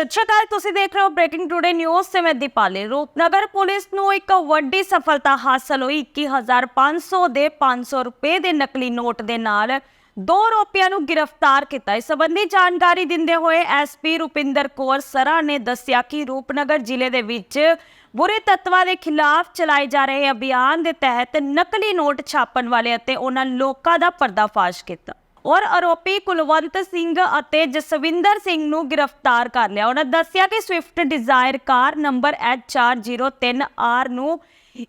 ਸਤਿ ਸ਼੍ਰੀ ਅਕਾਲ ਤੁਸੀਂ ਦੇਖ ਰਹੇ ਹੋ ਬ੍ਰੇਕਿੰਗ ਟੂਡੇ ਨਿਊਜ਼ ਤੇ ਮੈਂ ਦੀਪਾਲੀ ਰੂਪਨਗਰ ਪੁਲਿਸ ਨੂੰ ਇੱਕ ਵੱਡੀ ਸਫਲਤਾ ਹਾਸਲ ਹੋਈ। 21500 ਦੇ 500 ਰੁਪਏ ਦੇ ਨਕਲੀ ਨੋਟ ਦੇ ਨਾਲ ਦੋ ਰੋਪਿਆਂ ਨੂੰ ਗ੍ਰਿਫਤਾਰ ਕੀਤਾ। ਇਸ ਸੰਬੰਧੀ ਜਾਣਕਾਰੀ ਦਿੰਦੇ ਹੋਏ ਐਸਪੀ ਰੁਪਿੰਦਰ ਕੌਰ ਸਰਾ ਨੇ ਦੱਸਿਆ ਕਿ ਰੂਪਨਗਰ ਜ਼ਿਲ੍ਹੇ ਦੇ ਵਿੱਚ ਬੁਰੇ ਤੱਤਵਾਂ ਦੇ ਖਿਲਾਫ ਚਲਾਏ ਜਾ ਰਹੇ ਅਭਿਆਨ ਦੇ ਤਹਿਤ ਨਕਲੀ ਨੋਟ ਛਾਪਣ ਵਾਲੇ ਅਤੇ ਉਹਨਾਂ ਲੋਕਾਂ ਦਾ ਪਰਦਾਫਾਸ਼ ਕੀਤਾ। ਔਰ ਆਰੋਪੀ ਕੁਲਵੰਤ ਸਿੰਘ ਅਤੇ ਜਸਵਿੰਦਰ ਸਿੰਘ ਨੂੰ ਗ੍ਰਿਫਤਾਰ ਕਰ ਲਿਆ। ਉਹਨਾਂ ਦੱਸਿਆ ਕਿ Swift Dzire car number H403R ਨੂੰ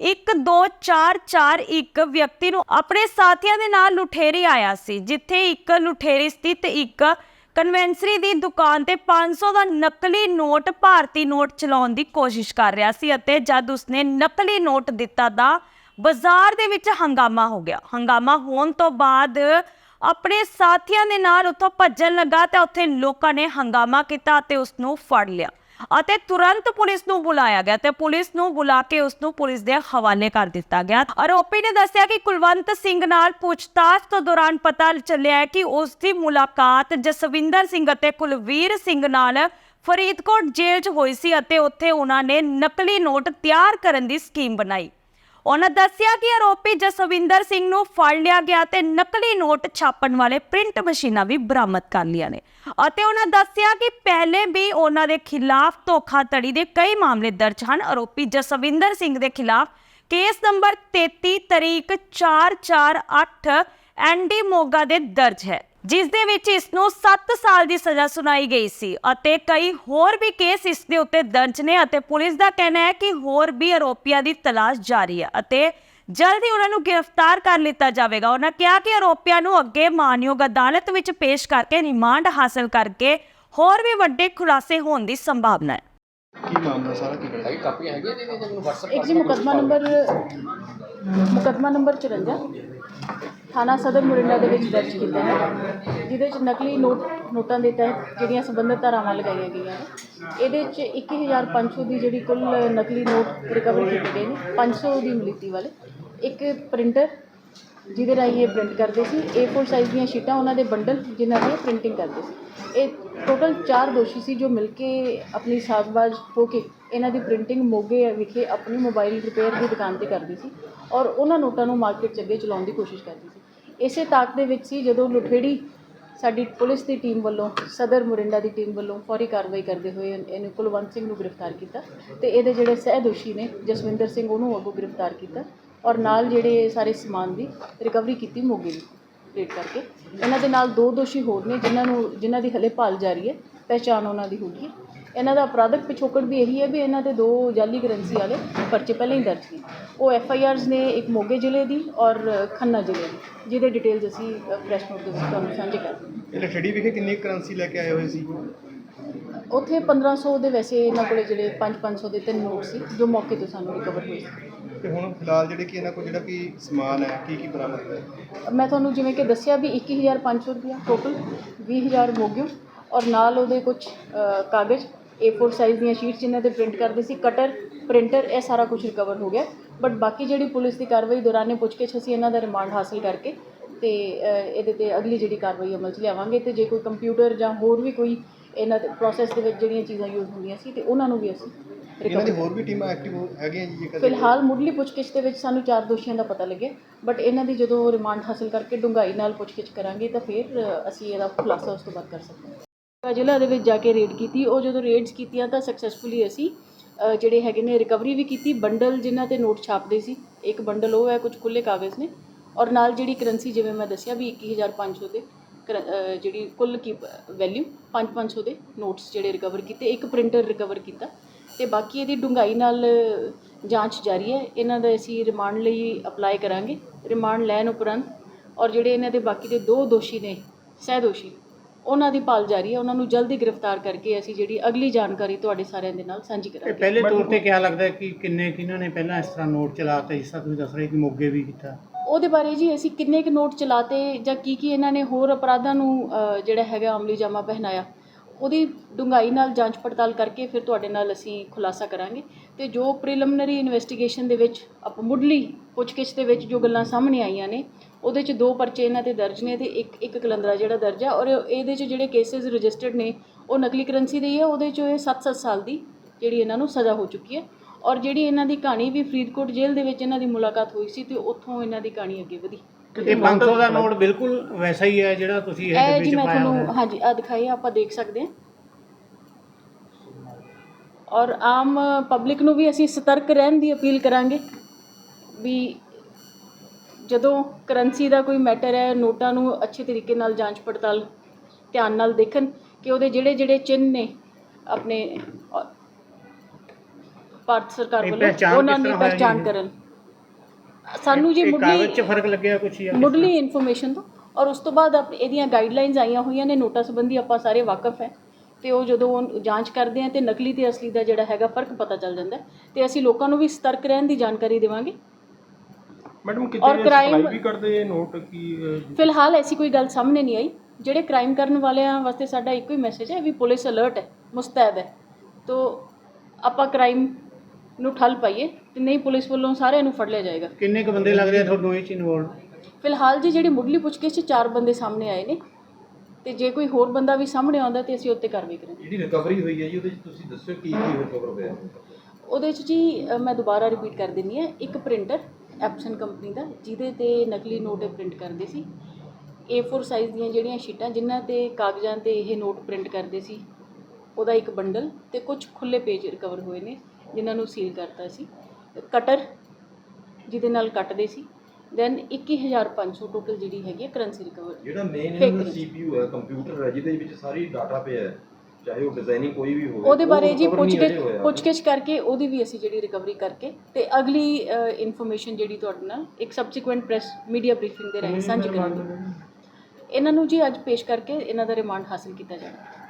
12441 ਵਿਅਕਤੀ ਨੂੰ ਆਪਣੇ ਸਾਥੀਆਂ ਦੇ ਨਾਲ ਲੁਠੇਰੇ ਆਇਆ ਸੀ, ਜਿੱਥੇ ਇੱਕ ਲੁਠੇਰੇ ਸਥਿਤ ਇੱਕ ਕਨਵੈਂਸਰੀ ਦੀ ਦੁਕਾਨ ਤੇ 500 ਦਾ ਨਕਲੀ ਨੋਟ ਭਾਰਤੀ ਨੋਟ ਚਲਾਉਣ ਦੀ ਕੋਸ਼ਿਸ਼ ਕਰ ਰਿਹਾ ਸੀ ਅਤੇ ਜਦ ਉਸਨੇ ਨਕਲੀ ਨੋਟ ਦਿੱਤਾ ਤਾਂ ਬਾਜ਼ਾਰ ਦੇ ਵਿੱਚ ਹੰਗਾਮਾ ਹੋ ਗਿਆ। ਹੰਗਾਮਾ ਹੋਣ ਤੋਂ ਬਾਅਦ ਆਪਣੇ ਸਾਥੀਆਂ ਦੇ ਨਾਲ ਉੱਥੋਂ ਭੱਜਣ ਲੱਗਾ ਤੇ ਉੱਥੇ ਲੋਕਾਂ ਨੇ ਹੰਗਾਮਾ ਕੀਤਾ ਤੇ ਉਸ ਨੂੰ ਫੜ ਲਿਆ ਅਤੇ ਤੁਰੰਤ ਪੁਲਿਸ ਨੂੰ ਬੁਲਾਇਆ ਗਿਆ ਤੇ ਪੁਲਿਸ ਨੂੰ ਬੁਲਾ ਕੇ ਉਸ ਨੂੰ ਪੁਲਿਸ ਦੇ ਹਵਾਲੇ ਕਰ ਦਿੱਤਾ ਗਿਆ। ਆਰੋਪੀ ਨੇ ਦੱਸਿਆ ਕਿ ਕੁਲਵੰਤ ਸਿੰਘ ਨਾਲ ਪੁੱਛਤਾਛ ਤੋਂ ਦੌਰਾਨ ਪਤਾ ਚੱਲਿਆ ਕਿ ਉਸ ਦੀ ਮੁਲਾਕਾਤ ਜਸਵਿੰਦਰ ਸਿੰਘ ਅਤੇ ਕੁਲਵੀਰ ਸਿੰਘ ਨਾਲ ਫਰੀਦਕੋਟ ਜੇਲ੍ਹ 'ਚ ਹੋਈ ਸੀ ਅਤੇ ਉੱਥੇ ਉਹਨਾਂ ਨੇ ਨਕਲੀ ਨੋਟ ਤਿਆਰ ਕਰਨ ਦੀ ਸਕੀਮ ਬਣਾਈ। ਉਹਨਾਂ ਦੱਸਿਆ ਕਿ ਆਰੋਪੀ ਜਸਵਿੰਦਰ ਸਿੰਘ ਨੂੰ ਫੜ ਲਿਆ ਗਿਆ ਤੇ ਨਕਲੀ ਨੋਟ ਛਾਪਣ ਵਾਲੇ ਪ੍ਰਿੰਟ ਮਸ਼ੀਨਾਂ ਵੀ ਬਰਾਮਦ ਕਰ ਲਈਆਂ ਨੇ। ਅਤੇ ਉਹਨਾਂ ਦੱਸਿਆ ਕਿ ਪਹਿਲੇ ਵੀ ਉਹਨਾਂ ਦੇ ਖਿਲਾਫ ਧੋਖਾਧੜੀ ਦੇ ਕਈ ਮਾਮਲੇ ਦਰਜ ਹਨ। ਆਰੋਪੀ ਜਸਵਿੰਦਰ ਸਿੰਘ ਦੇ ਖਿਲਾਫ ਕੇਸ ਨੰਬਰ 33 ਤਰੀਕ 448 ਐਨਡੀ ਮੋਗਾ ਦੇ ਦਰਜ ਹੈ। ਜਿਸ ਦੇ ਵਿੱਚ ਇਸ ਨੂੰ 7 ਸਾਲ ਦੀ ਸਜ਼ਾ ਸੁਣਾਈ ਗਈ ਸੀ ਅਤੇ ਕਈ ਹੋਰ ਵੀ ਕੇਸ ਇਸ ਦੇ ਉੱਤੇ ਦਰਜ ਨੇ ਅਤੇ ਪੁਲਿਸ ਦਾ ਕਹਿਣਾ ਹੈ ਕਿ ਹੋਰ ਵੀ ਆਰੋਪੀਆਂ ਦੀ ਤਲਾਸ਼ ਜਾਰੀ ਹੈ ਅਤੇ ਜਲਦੀ ਉਹਨਾਂ ਨੂੰ ਗ੍ਰਿਫਤਾਰ ਕਰ ਲਿੱਤਾ ਜਾਵੇਗਾ। ਉਹਨਾਂ ਕਿਹਾ ਕਿ ਆਰੋਪੀਆਂ ਨੂੰ ਅੱਗੇ ਮਾਨਯੋਗ ਅਦਾਲਤ ਵਿੱਚ ਪੇਸ਼ ਕਰਕੇ ਰਿਮਾਂਡ ਹਾਸਲ ਕਰਕੇ ਹੋਰ ਵੀ ਵੱਡੇ ਖੁਲਾਸੇ ਹੋਣ ਦੀ ਸੰਭਾਵਨਾ ਹੈ। ਕੀ ਮਾਮਲਾ ਸਾਰਾ ਕੀ ਹੈ? ਕਾਪੀਆਂ ਹੈਗੀਆਂ? ਜੀ ਮੈਨੂੰ WhatsApp ਇੱਕ ਜੀ ਮੁਕੱਦਮਾ ਨੰਬਰ ਮੁਕੱਦਮਾ ਨੰਬਰ 54 ਥਾਣਾ ਸਦਰ ਮੁਰਿੰਡਾ ਦੇ ਵਿੱਚ ਦਰਜ ਕੀਤਾ ਹੈ, ਜਿਹਦੇ ਵਿੱਚ ਨਕਲੀ ਨੋਟ, ਨੋਟਾਂ ਦੇ ਤਹਿਤ ਜਿਹੜੀਆਂ ਸੰਬੰਧਿਤ ਧਾਰਾਵਾਂ ਲਗਾਈਆਂ ਗਈਆਂ ਨੇ, ਇਹਦੇ ਵਿੱਚ 21500 ਦੀ ਜਿਹੜੀ ਕੁੱਲ ਨਕਲੀ ਨੋਟ ਰਿਕਵਰ ਕੀਤੇ ਗਏ ਨੇ 500 ਦੀ ਮਿਲਤੀ ਵਾਲੇ, ਇੱਕ ਪ੍ਰਿੰਟਰ ਜਿਹਦੇ ਰਾਹੀਂ ਇਹ ਪ੍ਰਿੰਟ ਕਰਦੇ ਸੀ। A4 ਸਾਈਜ਼ ਦੀਆਂ ਸ਼ੀਟਾਂ ਉਹਨਾਂ ਦੇ ਬੰਡਲ ਜਿਨ੍ਹਾਂ ਦੀ ਪ੍ਰਿੰਟਿੰਗ ਕਰਦੇ ਸੀ। ਇਹ ਟੋਟਲ 4 ਦੋਸ਼ੀ ਸੀ ਜੋ ਮਿਲ ਕੇ ਆਪਣੀ ਸਾਜ਼ਬਾਜ਼ ਹੋ ਕੇ ਇਹਨਾਂ ਦੀ ਪ੍ਰਿੰਟਿੰਗ ਮੋਗੇ ਵਿਖੇ ਆਪਣੀ ਮੋਬਾਈਲ ਰਿਪੇਅਰ ਦੀ ਦੁਕਾਨ ਤੇ ਕਰਦੀ ਸੀ ਔਰ ਉਹਨਾਂ ਨੋਟਾਂ ਨੂੰ ਮਾਰਕੀਟ 'ਚ ਅੱਗੇ ਚਲਾਉਣ ਦੀ ਕੋਸ਼ਿਸ਼ ਕਰਦੀ ਸੀ। ਇਸੇ ਤਾਕ ਦੇ ਵਿੱਚ ਸੀ ਜਦੋਂ ਲੁਠੇੜੀ ਸਾਡੀ ਪੁਲਿਸ ਦੀ ਟੀਮ ਵੱਲੋਂ, ਸਦਰ ਮੁਰਿੰਡਾ ਦੀ ਟੀਮ ਵੱਲੋਂ ਫੌਰੀ ਕਾਰਵਾਈ ਕਰਦੇ ਹੋਏ ਇਹਨੂੰ ਕੁਲਵੰਤ ਸਿੰਘ ਨੂੰ ਗ੍ਰਿਫਤਾਰ ਕੀਤਾ ਤੇ ਇਹਦੇ ਜਿਹੜੇ ਸਹਿ ਦੋਸ਼ੀ ਨੇ ਜਸਵਿੰਦਰ ਸਿੰਘ ਉਹਨੂੰ ਅੱਗੋਂ ਗ੍ਰਿਫਤਾਰ ਕੀਤਾ। ਔਰ ਨਾਲ ਜਿਹੜੇ ਸਾਰੇ ਸਮਾਨ ਦੀ ਰਿਕਵਰੀ ਕੀਤੀ ਮੋਗੇ ਦੀ ਰੇਟ ਕਰਕੇ ਇਹਨਾਂ ਦੇ ਨਾਲ ਦੋ ਦੋਸ਼ੀ ਹੋਰ ਨੇ ਜਿਨ੍ਹਾਂ ਨੂੰ ਜਿਨ੍ਹਾਂ ਦੀ ਹਲੇ ਭਾਲ ਜਾਰੀ ਹੈ ਪਹਿਚਾਣ ਉਹਨਾਂ ਦੀ ਹੋ ਗਈ ਹੈ। ਇਹਨਾਂ ਦਾ ਅਪਰਾਧਕ ਪਿਛੋਕੜ ਵੀ ਇਹੀ ਹੈ ਵੀ ਇਹਨਾਂ ਦੇ ਦੋ ਜਾਲੀ ਕਰੰਸੀ ਵਾਲੇ ਪਰਚੇ ਪਹਿਲਾਂ ਹੀ ਦਰਜ ਨੇ ਉਹ ਐਫ ਆਈ ਆਰਸ ਨੇ ਇੱਕ ਮੋਗੇ ਜ਼ਿਲ੍ਹੇ ਦੀ ਔਰ ਖੰਨਾ ਜ਼ਿਲ੍ਹੇ ਦੀ ਜਿਹਦੇ ਡਿਟੇਲਸ ਅਸੀਂ ਪ੍ਰੈਸ ਨੋਟ ਦੇ ਵਿੱਚ ਤੁਹਾਨੂੰ ਸਾਂਝੇ ਕਰ ਦਿੰਦੇ ਇਹ ਲਖੜੀ ਵਿਖੇ ਕਿੰਨੀ ਕਰੰਸੀ ਲੈ ਕੇ ਆਏ ਹੋਏ ਸੀ। ਉੱਥੇ 1500 ਦੇ ਵੈਸੇ ਇਹਨਾਂ ਕੋਲੇ ਜਿਹੜੇ 5-500 ਦੇ ਤਿੰਨ ਨੋਟ ਸੀ ਜੋ ਮੌਕੇ ਤੋਂ ਸਾਨੂੰ ਰਿਕਵਰ ਹੋਏ ਸੀ ਤੇ ਹੁਣ ਫਿਲਹਾਲ ਜਿਹੜੇ ਕਿ ਇਹਨਾਂ ਕੋਲ ਜਿਹੜਾ ਕਿ ਸਮਾਨ ਹੈ ਕੀ ਕੀ ਬਰਾਮਦ ਹੋਇਆ? ਮੈਂ ਤੁਹਾਨੂੰ ਜਿਵੇਂ ਕਿ ਦੱਸਿਆ ਵੀ 21500 ਰੁਪਇਆ ਟੋਟਲ 20000 ਮੋਗਿਓ ਔਰ ਨਾਲ ਉਹਦੇ ਕੁਝ ਕਾਗਜ਼ A4 ਸਾਈਜ਼ ਦੀਆਂ ਸ਼ੀਟਸ ਜਿਨ੍ਹਾਂ ਤੇ ਪ੍ਰਿੰਟ ਕਰਦੇ ਸੀ ਕਟਰ ਪ੍ਰਿੰਟਰ ਇਹ ਸਾਰਾ ਕੁਝ ਰਿਕਵਰ ਹੋ ਗਿਆ। ਬਟ ਬਾਕੀ ਜਿਹੜੀ ਪੁਲਿਸ ਦੀ ਕਾਰਵਾਈ ਦੌਰਾਨੇ ਪੁੱਛਗਿੱਛ ਅਸੀਂ ਇਹਨਾਂ ਦਾ ਰਿਮਾਂਡ ਹਾਸਲ ਕਰਕੇ ਤੇ ਇਹਦੇ ਤੇ ਅਗਲੀ ਜਿਹੜੀ ਕਾਰਵਾਈ ਅਮਲ 'ਚ ਲਿਆਵਾਂਗੇ ਤੇ ਜੇ ਕੋਈ ਕੰਪਿਊਟਰ ਜਾਂ ਹੋਰ ਵੀ ਕੋਈ ਇਹਨਾਂ ਪ੍ਰੋਸੈਸ ਦੇ ਵਿੱਚ ਜਿਹੜੀਆਂ ਚੀਜ਼ਾਂ ਯੂਜ਼ ਹੁੰਦੀਆਂ ਸੀ ਤੇ ਉਹਨਾਂ ਨੂੰ ਵੀ ਅਸੀਂ ਇਹਨਾਂ ਦੀ ਹੋਰ ਵੀ ਟੀਮਾਂ ਐਕਟਿਵ ਹੈਗੀਆਂ ਜੀ ਜੇਕਰ ਫਿਲਹਾਲ ਮੁੱਢਲੀ ਪੁੱਛਗਿੱਛ ਦੇ ਵਿੱਚ ਸਾਨੂੰ ਚਾਰ ਦੋਸ਼ੀਆਂ ਦਾ ਪਤਾ ਲੱਗਿਆ ਬਟ ਇਹਨਾਂ ਦੀ ਜਦੋਂ ਰਿਮਾਂਡ ਹਾਸਲ ਕਰਕੇ ਡੂੰਘਾਈ ਨਾਲ ਪੁੱਛਗਿੱਛ ਕਰਾਂਗੇ ਤਾਂ ਫਿਰ ਅਸੀਂ ਇਹਦਾ ਖੁਲਾਸਾ ਉਸ ਤੋਂ ਬਾਅਦ ਕਰ ਸਕਦੇ ਹਾਂ। ਜ਼ਿਲ੍ਹਾ ਦੇ ਵਿੱਚ ਜਾ ਕੇ ਰੇਡ ਕੀਤੀ ਉਹ ਜਦੋਂ ਰੇਡਸ ਕੀਤੀਆਂ ਤਾਂ ਸਕਸੈਸਫੁਲੀ ਅਸੀਂ ਜਿਹੜੇ ਹੈਗੇ ਨੇ ਰਿਕਵਰੀ ਵੀ ਕੀਤੀ ਬੰਡਲ ਜਿਨ੍ਹਾਂ ਤੇ ਨੋਟ ਛਾਪਦੇ ਸੀ ਇੱਕ ਬੰਡਲ ਉਹ ਹੈ ਕੁਝ ਖੁੱਲੇ ਕਾਗਜ਼ ਨੇ ਔਰ ਨਾਲ ਜਿਹੜੀ ਕਰੰਸੀ ਜਿਵੇਂ ਮੈਂ ਦੱਸਿਆ ਵੀ 21500 ਦੇ ਜਿਹੜੀ ਕੁੱਲ ਕੀ ਵੈਲਿਊ 5-500 ਦੇ ਨੋਟਸ ਜਿਹੜੇ ਰਿਕਵਰ ਕੀਤੇ ਇੱਕ ਪ੍ਰਿੰਟਰ ਰਿਕਵਰ ਕੀਤਾ ਤੇ ਬਾਕੀ ਇਹਦੀ ਡੂੰਘਾਈ ਨਾਲ ਜਾਂਚ ਜਾਰੀ ਹੈ। ਇਹਨਾਂ ਦਾ ਅਸੀਂ ਰਿਮਾਂਡ ਲਈ ਅਪਲਾਈ ਕਰਾਂਗੇ। ਰਿਮਾਂਡ ਲੈਣ ਉਪਰੰਤ ਔਰ ਜਿਹੜੇ ਇਹਨਾਂ ਦੇ ਬਾਕੀ ਦੇ ਦੋ ਦੋਸ਼ੀ ਨੇ ਸਹਿ ਦੋਸ਼ੀ ਉਹਨਾਂ ਦੀ ਭਾਲ ਜਾਰੀ ਹੈ। ਉਹਨਾਂ ਨੂੰ ਜਲਦੀ ਗ੍ਰਿਫਤਾਰ ਕਰਕੇ ਅਸੀਂ ਜਿਹੜੀ ਅਗਲੀ ਜਾਣਕਾਰੀ ਤੁਹਾਡੇ ਸਾਰਿਆਂ ਦੇ ਨਾਲ ਸਾਂਝੀ ਇਹ ਕਰਾਂਗੇ ਪਹਿਲੇ ਤੌਰ ਤੇ ਕਿਹਾ ਲੱਗਦਾ ਹੈ ਕਿ ਕਿੰਨੇ ਕਿਹਨਾਂ ਨੇ ਪਹਿਲਾਂ ਇਸ ਤਰ੍ਹਾਂ ਨੋਟ ਚਲਾਤੇ ਜਿਸ ਤਰ੍ਹਾਂ ਤੁਸੀਂ ਦੱਸ ਰਹੇ ਕਿ ਮੋਗੇ ਵੀ ਕੀਤਾ। ਉਹਦੇ ਬਾਰੇ ਜੀ ਅਸੀਂ ਕਿੰਨੇ ਕੁ ਨੋਟ ਚਲਾਤੇ ਜਾਂ ਕੀ ਕੀ ਇਹਨਾਂ ਨੇ ਹੋਰ ਅਪਰਾਧਾਂ ਨੂੰ ਅ, ਜਿਹੜਾ ਹੈਗਾ ਅਮਲੀ ਜਾਮਾ ਪਹਿਨਾਇਆ। ਉਹਦੀ ਡੂੰਘਾਈ ਨਾਲ ਜਾਂਚ ਪੜਤਾਲ ਕਰਕੇ ਫਿਰ ਤੁਹਾਡੇ ਨਾਲ ਅਸੀਂ ਖੁਲਾਸਾ ਕਰਾਂਗੇ ਤੇ ਜੋ ਪ੍ਰੀਲਿਮਿਨਰੀ ਇਨਵੈਸਟੀਗੇਸ਼ਨ ਦੇ ਵਿੱਚ ਅਪ ਮੁੱਢਲੀ ਪੁੱਛਗਿੱਛ ਦੇ ਵਿੱਚ ਜੋ ਗੱਲਾਂ ਸਾਹਮਣੇ ਆਈਆਂ ਨੇ, ਉਹਦੇ 'ਚ ਦੋ ਪਰਚੇ ਇਹਨਾਂ ਤੇ ਦਰਜ ਨੇ ਤੇ ਇੱਕ ਇੱਕ ਕਲੰਦਰਾ ਜਿਹੜਾ ਦਰਜ ਹੈ ਔਰ ਇਹਦੇ 'ਚ ਜਿਹੜੇ ਕੇਸਿਸ ਰਜਿਸਟਰਡ ਨੇ, ਉਹ ਨਕਲੀ ਕਰੰਸੀ ਦੇ ਹੀ ਹੈ ਉਹਦੇ 'ਚ ਇਹ 7-7 ਸਾਲ ਦੀ ਜਿਹੜੀ ਇਹਨਾਂ ਨੂੰ ਸਜ਼ਾ ਹੋ ਚੁੱਕੀ ਹੈ ਔਰ ਜਿਹੜੀ ਇਹਨਾਂ ਦੀ ਕਹਾਣੀ ਵੀ ਫਰੀਦਕੋਟ ਜੇਲ੍ਹ ਦੇ ਵਿੱਚ ਇਹਨਾਂ ਦੀ ਮੁਲਾਕਾਤ ਹੋਈ ਸੀ ਤੇ ਉੱਥੋਂ ਇਹਨਾਂ ਦੀ ਕਹਾਣੀ ਅੱਗੇ ਵਧੀ। ਇਹ 500 ਦਾ ਨੋਟ ਬਿਲਕੁਲ ਵੈਸਾ ਹੀ ਹੈ ਜਿਹੜਾ ਤੁਸੀਂ ਇਹ ਇਹ ਜੀ ਮੈਂ ਤੁਹਾਨੂੰ ਹਾਂਜੀ ਆ ਦਿਖਾਈ ਆਪਾਂ ਦੇਖ ਸਕਦੇ ਹਾਂ। ਔਰ ਆਮ ਪਬਲਿਕ ਨੂੰ ਵੀ ਅਸੀਂ ਸਤਰਕ ਰਹਿਣ ਦੀ ਅਪੀਲ ਕਰਾਂਗੇ ਵੀ ਜਦੋਂ ਕਰੰਸੀ ਦਾ ਕੋਈ ਮੈਟਰ ਹੈ ਨੋਟਾਂ ਨੂੰ ਅੱਛੇ ਤਰੀਕੇ ਨਾਲ ਜਾਂਚ ਪੜਤਾਲ ਧਿਆਨ ਨਾਲ ਦੇਖਣ ਕਿ ਉਹਦੇ ਜਿਹੜੇ ਜਿਹੜੇ ਚਿੰਨ੍ਹ ਨੇ ਆਪਣੇ ਭਾਰਤ ਸਰਕਾਰ ਵੱਲੋਂ ਉਹਨਾਂ ਦੀ ਜੀ? ਕਰਨ। ਸਾਨੂੰ ਜੀ ਇਹ ਕਾਗਜ਼ 'ਚ ਮੁੱਢਲੀ ਫ਼ਰਕ ਲੱਗਿਆ ਕੁਛ ਜਾਂ ਮੁੱਢਲੀ ਇਨਫੋਰਮੇਸ਼ਨ ਤੋਂ ਔਰ ਉਸ ਤੋਂ ਬਾਅਦ ਆਪ- ਇਹਦੀਆਂ ਗਾਈਡਲਾਈਨਸ ਆਈਆਂ ਹੋਈਆਂ ਨੇ ਨੋਟਾਂ ਸੰਬੰਧੀ ਆਪਾਂ ਸਾਰੇ ਵਾਕਿਫ ਹੈ। ਤੇ ਉਹ ਜਦੋਂ ਉਹ ਜਾਂਚ ਕਰਦੇ ਆ ਤੇ ਨਕਲੀ ਤੇ ਅਸਲੀ ਦਾ ਜਿਹੜਾ ਹੈਗਾ ਫ਼ਰਕ ਪਤਾ ਚੱਲ ਜਾਂਦਾ ਹੈ। ਤੇ ਅਸੀਂ ਲੋਕਾਂ ਨੂੰ ਵੀ ਸਤਰਕ ਰਹਿਣ ਦੀ ਜਾਣਕਾਰੀ ਦੇਵਾਂਗੇ। ਮੈਡਮ ਔਰ crime- ਵੀ ਕਰਦੇ ਇਹ ਨੋਟ ਕੀ ਅਹ, ਫਿਲਹਾਲ ਐਸੀ ਕੋਈ ਗੱਲ ਸਾਹਮਣੇ ਨਹੀਂ ਆਈ। ਜਿਹੜੇ ਕ੍ਰਾਈਮ ਕਰਨ ਵਾਲਿਆਂ ਵਾਸਤੇ ਸਾਡਾ ਇੱਕੋ ਹੀ ਮੈਸੇਜ ਹੈ ਵੀ ਪੁਲਿਸ ਅਲਰਟ ਹੈ ਮੁਸਤੈਦ ਹੈ। ਤੋ ਆਪਾਂ ਕ੍ਰਾਈਮ ਨੂੰ ਠੱਲ ਪਾਈਏ ਤੇ ਨਹੀਂ ਪੁਲਿਸ ਵੱਲੋਂ ਸਾਰਿਆਂ ਨੂੰ ਫੜ ਲਿਆ ਜਾਏਗਾ। ਕਿੰਨੇ ਕੁ ਬੰਦੇ ਲੱਗਦੇ ਆ ਤੁਹਾਨੂੰ ਇਹ ਚ ਇਨਵੋਲਡ ਫਿਲਹਾਲ ਜੀ ਜਿਹੜੀ ਮੁੱਢਲੀ ਪੁੱਛਗਿੱਛ 'ਚ ਚਾਰ ਬੰਦੇ ਸਾਹਮਣੇ ਆਏ ਨੇ ਤੇ ਜੇ ਕੋਈ ਹੋਰ ਬੰਦਾ ਵੀ ਸਾਹਮਣੇ ਆਉਂਦਾ ਤੇ ਅਸੀਂ ਉੱਤੇ ਕਾਰਵਾਈ ਕਰਾਂਗੇ। ਜਿਹੜੀ ਰਿਕਵਰੀ ਹੋਈ ਹੈ ਜੀ ਉਹਦੇ ਵਿੱਚ ਤੁਸੀਂ ਦੱਸਿਓ ਕੀ ਕੀ ਰਿਕਵਰ ਹੋਇਆ? ਉਹਦੇ 'ਚ ਜੀ ਅ, ਮੈਂ ਦੁਬਾਰਾ ਰਿਪੀਟ ਕਰ ਦਿੰਨੀ ਆ ਇੱਕ ਪ੍ਰਿੰਟਰ ਐਪਸਨ ਕੰਪਨੀ ਦਾ ਜਿਹਦੇ ਤੇ ਨਕਲੀ ਨੋਟ ਪ੍ਰਿੰਟ ਕਰਦੇ ਸੀ। A4 ਸਾਈਜ਼ ਦੀਆਂ ਜਿਹੜੀਆਂ ਸ਼ੀਟਾਂ ਜਿਨ੍ਹਾਂ ਤੇ ਕਾਗਜ਼ਾਂ ਤੇ ਇਹ ਨੋਟ ਪ੍ਰਿੰਟ ਕਰਦੇ ਸੀ ਉਹਦਾ ਇੱਕ ਬੰਡਲ ਤੇ ਕੁਝ ਖੁੱਲੇ ਪੇਜ ਰਿਕਵਰ ਹੋਏ ਨੇ। ਜਿਨ੍ਹਾਂ ਨੂੰ ਸੀਲ ਕਰਤਾ ਸੀ ਕਟਰ ਜਿਹਦੇ ਨਾਲ ਕੱਟਦੇ ਸੀ ਦੈਨ 21500 ਟੋਟਲ ਜਿਹੜੀ ਹੈਗੀ ਕਰੰਸੀ ਰਿਕਵਰ ਜਿਹੜਾ ਮੇਨ ਇਹਨਾਂ ਦਾ। CPU ਹੈ ਕੰਪਿਊਟਰ ਹੈ ਜਿਹਦੇ ਵਿੱਚ ਸਾਰੀ ਡਾਟਾ ਪਿਆ ਹੈ ਚਾਹੇ ਉਹ ਡਿਜ਼ਾਈਨਿੰਗ ਕੋਈ ਵੀ ਹੋਵੇ ਉਹਦੇ ਉਹ ਬਾਰੇ ਜੀ ਪੁੱਛਗਿੱਛ। ਪੁੱਛਗਿੱਛ ਕਰਕੇ ਉਹਦੀ ਵੀ ਅਸੀਂ ਜਿਹੜੀ ਰਿਕਵਰੀ ਕਰਕੇ ਤੇ ਅਗਲੀ ਇਨਫੋਰਮੇਸ਼ਨ ਜਿਹੜੀ ਤੁਹਾਡੇ ਨਾਲ ਇੱਕ ਸਬਸੀਕੁਐਂਟ ਪ੍ਰੈਸ ਮੀਡੀਆ ਬਰੀਫਿੰਗ ਦੇ ਰਾਹੀਂ ਸਾਂਝੀ ਕਰਾਂਗੇ ਇਹਨਾਂ ਨੂੰ ਜੀ ਅੱਜ ਪੇਸ਼ ਕਰਕੇ ਇਹਨਾਂ ਦਾ ਰਿਮਾਂਡ ਹਾਸਲ ਕੀਤਾ ਜਾਣਾ